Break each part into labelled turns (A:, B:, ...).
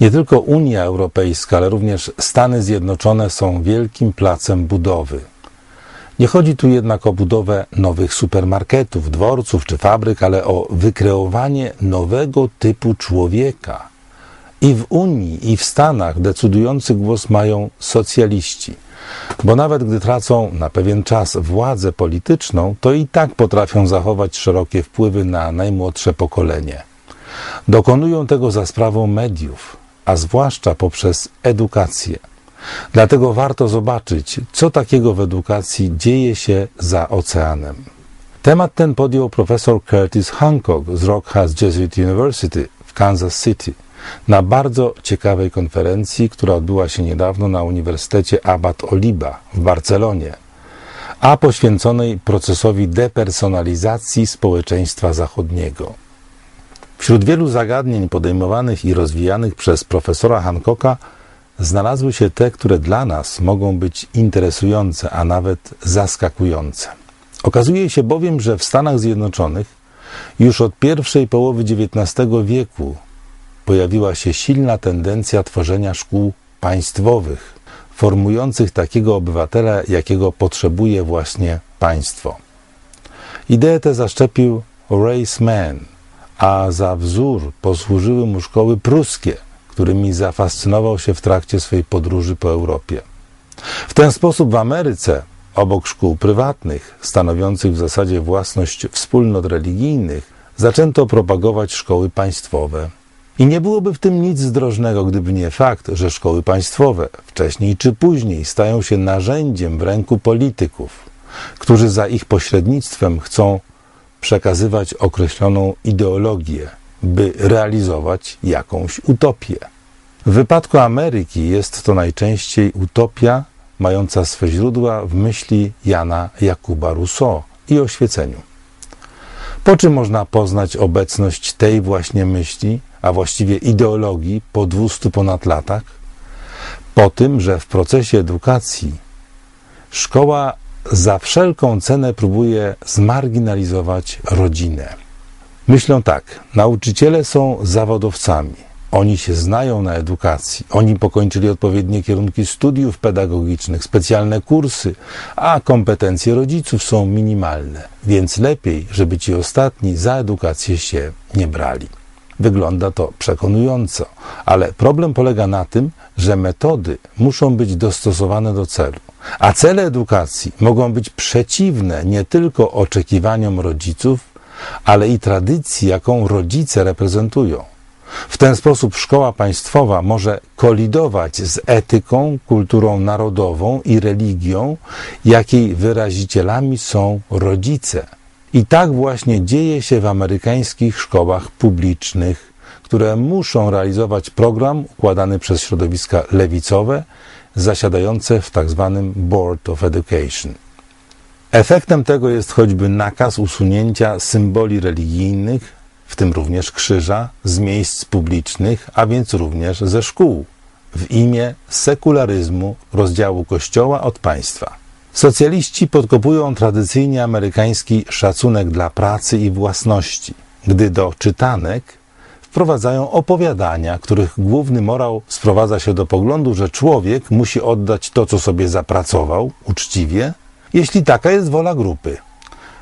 A: Nie tylko Unia Europejska, ale również Stany Zjednoczone są wielkim placem budowy. Nie chodzi tu jednak o budowę nowych supermarketów, dworców czy fabryk, ale o wykreowanie nowego typu człowieka. I w Unii, i w Stanach decydujący głos mają socjaliści. Bo nawet gdy tracą na pewien czas władzę polityczną, to i tak potrafią zachować szerokie wpływy na najmłodsze pokolenie. Dokonują tego za sprawą mediów, a zwłaszcza poprzez edukację. Dlatego warto zobaczyć, co takiego w edukacji dzieje się za oceanem. Temat ten podjął profesor Curtis Hancock z Rockhurst Jesuit University w Kansas City na bardzo ciekawej konferencji, która odbyła się niedawno na Uniwersytecie Abad Oliba w Barcelonie, a poświęconej procesowi depersonalizacji społeczeństwa zachodniego. Wśród wielu zagadnień podejmowanych i rozwijanych przez profesora Hancocka znalazły się te, które dla nas mogą być interesujące, a nawet zaskakujące. Okazuje się bowiem, że w Stanach Zjednoczonych już od pierwszej połowy XIX wieku pojawiła się silna tendencja tworzenia szkół państwowych, formujących takiego obywatela, jakiego potrzebuje właśnie państwo. Ideę tę zaszczepił Race Man, a za wzór posłużyły mu szkoły pruskie, którymi zafascynował się w trakcie swej podróży po Europie. W ten sposób w Ameryce, obok szkół prywatnych, stanowiących w zasadzie własność wspólnot religijnych, zaczęto propagować szkoły państwowe. I nie byłoby w tym nic zdrożnego, gdyby nie fakt, że szkoły państwowe wcześniej czy później stają się narzędziem w ręku polityków, którzy za ich pośrednictwem chcą przekazywać określoną ideologię, by realizować jakąś utopię. W wypadku Ameryki jest to najczęściej utopia mająca swe źródła w myśli Jana Jakuba Rousseau i oświeceniu. Po czym można poznać obecność tej właśnie myśli, a właściwie ideologii po dwustu ponad latach? Po tym, że w procesie edukacji szkoła za wszelką cenę próbuje zmarginalizować rodzinę. Myślą tak: nauczyciele są zawodowcami. Oni się znają na edukacji, oni pokończyli odpowiednie kierunki studiów pedagogicznych, specjalne kursy, a kompetencje rodziców są minimalne, więc lepiej, żeby ci ostatni za edukację się nie brali. Wygląda to przekonująco, ale problem polega na tym, że metody muszą być dostosowane do celu, a cele edukacji mogą być przeciwne nie tylko oczekiwaniom rodziców, ale i tradycji, jaką rodzice reprezentują. W ten sposób szkoła państwowa może kolidować z etyką, kulturą narodową i religią, jakiej wyrazicielami są rodzice. I tak właśnie dzieje się w amerykańskich szkołach publicznych, które muszą realizować program układany przez środowiska lewicowe, zasiadające w tzw. Tak Board of Education. Efektem tego jest choćby nakaz usunięcia symboli religijnych, w tym również krzyża, z miejsc publicznych, a więc również ze szkół, w imię sekularyzmu rozdziału Kościoła od państwa. Socjaliści podkopują tradycyjnie amerykański szacunek dla pracy i własności, gdy do czytanek wprowadzają opowiadania, których główny morał sprowadza się do poglądu, że człowiek musi oddać to, co sobie zapracował, uczciwie, jeśli taka jest wola grupy.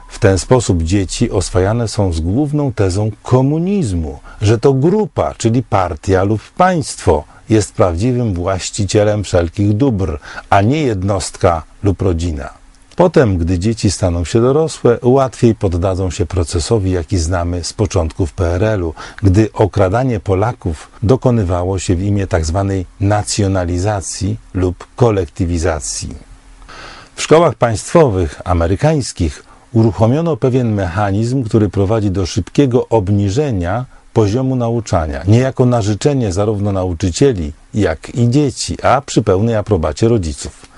A: W ten sposób dzieci oswajane są z główną tezą komunizmu, że to grupa, czyli partia lub państwo, jest prawdziwym właścicielem wszelkich dóbr, a nie jednostka lub rodzina. Potem, gdy dzieci staną się dorosłe, łatwiej poddadzą się procesowi, jaki znamy z początków PRL-u, gdy okradanie Polaków dokonywało się w imię tzw. Tak nacjonalizacji lub kolektywizacji. W szkołach państwowych amerykańskich uruchomiono pewien mechanizm, który prowadzi do szybkiego obniżenia poziomu nauczania, niejako na życzenie zarówno nauczycieli, jak i dzieci, a przy pełnej aprobacie rodziców.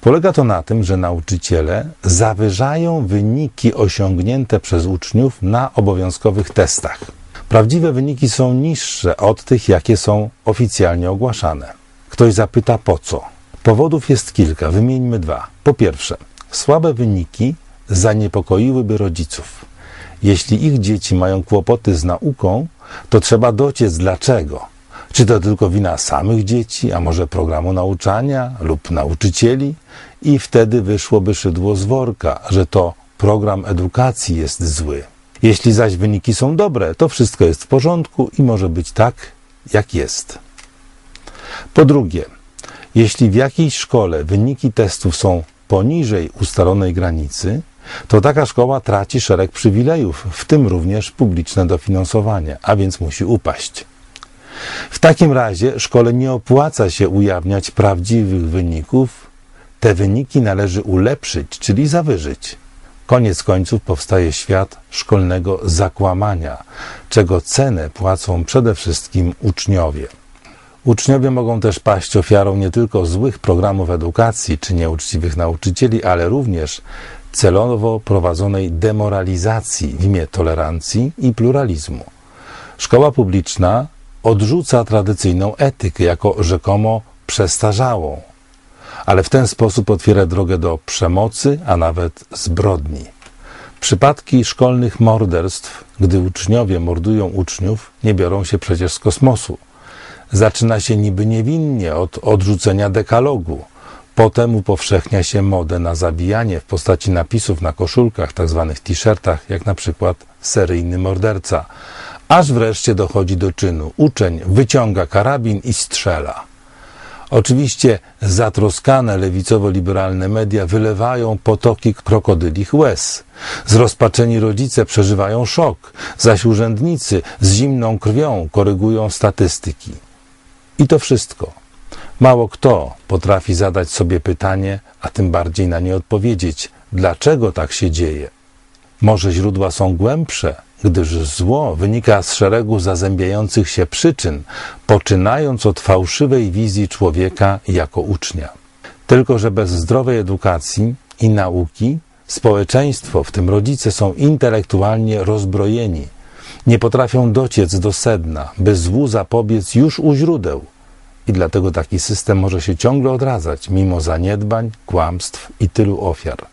A: Polega to na tym, że nauczyciele zawyżają wyniki osiągnięte przez uczniów na obowiązkowych testach. Prawdziwe wyniki są niższe od tych, jakie są oficjalnie ogłaszane. Ktoś zapyta po co? Powodów jest kilka, wymieńmy dwa. Po pierwsze, słabe wyniki zaniepokoiłyby rodziców. Jeśli ich dzieci mają kłopoty z nauką, to trzeba dociec dlaczego. Czy to tylko wina samych dzieci, a może programu nauczania lub nauczycieli? I wtedy wyszłoby szydło z worka, że to program edukacji jest zły. Jeśli zaś wyniki są dobre, to wszystko jest w porządku i może być tak, jak jest. Po drugie, jeśli w jakiejś szkole wyniki testów są poniżej ustalonej granicy, to taka szkoła traci szereg przywilejów, w tym również publiczne dofinansowanie, a więc musi upaść. W takim razie szkole nie opłaca się ujawniać prawdziwych wyników, te wyniki należy ulepszyć, czyli zawyżyć. Koniec końców powstaje świat szkolnego zakłamania, czego cenę płacą przede wszystkim uczniowie. Uczniowie mogą też paść ofiarą nie tylko złych programów edukacji czy nieuczciwych nauczycieli, ale również celowo prowadzonej demoralizacji w imię tolerancji i pluralizmu. Szkoła publiczna odrzuca tradycyjną etykę jako rzekomo przestarzałą, ale w ten sposób otwiera drogę do przemocy, a nawet zbrodni. Przypadki szkolnych morderstw, gdy uczniowie mordują uczniów, nie biorą się przecież z kosmosu. Zaczyna się niby niewinnie od odrzucenia dekalogu. Potem upowszechnia się modę na zabijanie w postaci napisów na koszulkach, tzw. Tak t-shirtach, jak na przykład seryjny morderca. Aż wreszcie dochodzi do czynu. Uczeń wyciąga karabin i strzela. Oczywiście zatroskane lewicowo-liberalne media wylewają potoki krokodylich łez. Zrozpaczeni rodzice przeżywają szok, zaś urzędnicy z zimną krwią korygują statystyki. I to wszystko. Mało kto potrafi zadać sobie pytanie, a tym bardziej na nie odpowiedzieć, dlaczego tak się dzieje. Może źródła są głębsze, gdyż zło wynika z szeregu zazębiających się przyczyn, poczynając od fałszywej wizji człowieka jako ucznia. Tylko, że bez zdrowej edukacji i nauki społeczeństwo, w tym rodzice, są intelektualnie rozbrojeni. Nie potrafią dociec do sedna, by złu zapobiec już u źródeł. I dlatego taki system może się ciągle odradzać, mimo zaniedbań, kłamstw i tylu ofiar.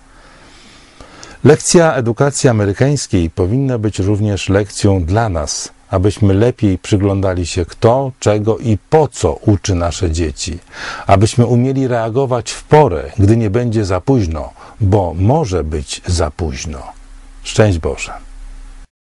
A: Lekcja edukacji amerykańskiej powinna być również lekcją dla nas, abyśmy lepiej przyglądali się kto, czego i po co uczy nasze dzieci, abyśmy umieli reagować w porę, gdy nie będzie za późno, bo może być za późno. Szczęść Boże.